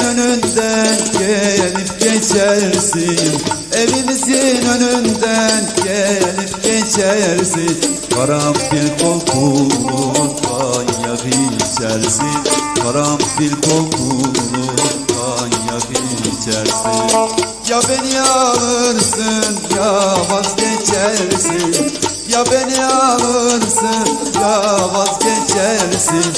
önünden gelip geçersin. Evimizin önünden gelip geçersin. Karanfil kokulu kanyak içersin. Karanfil kokulu kanyak içersin. Ya beni alırsın ya vazgeçersin Ya beni alırsın ya vazgeçersin.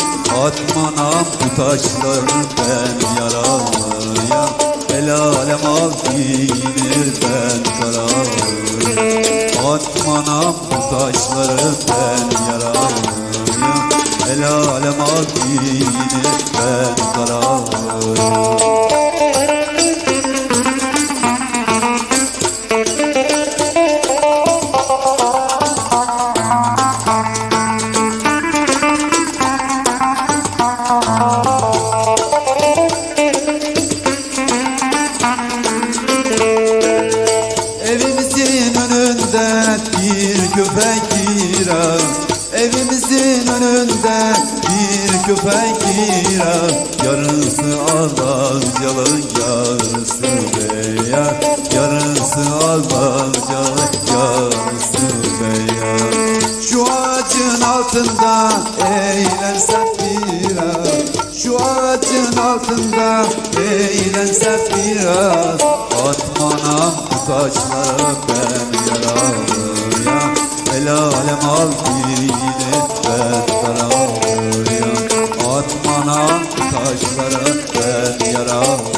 Atmanam bu taşları ben yaralıyam El alem al giyinir ben karalıyım Atmanam bu taşları ben yaralıyam El alem al giyinir köpek girer. Evimizin önünde bir köpek girer. Yarısı Almancalı yarısı beyaz Yarısı Almancalı yarısı beyaz Şu ağacın altında eğlensek biraz. Şu ağacın altında eğlensek biraz. Atmanam bu taşları ben yaralıyam ben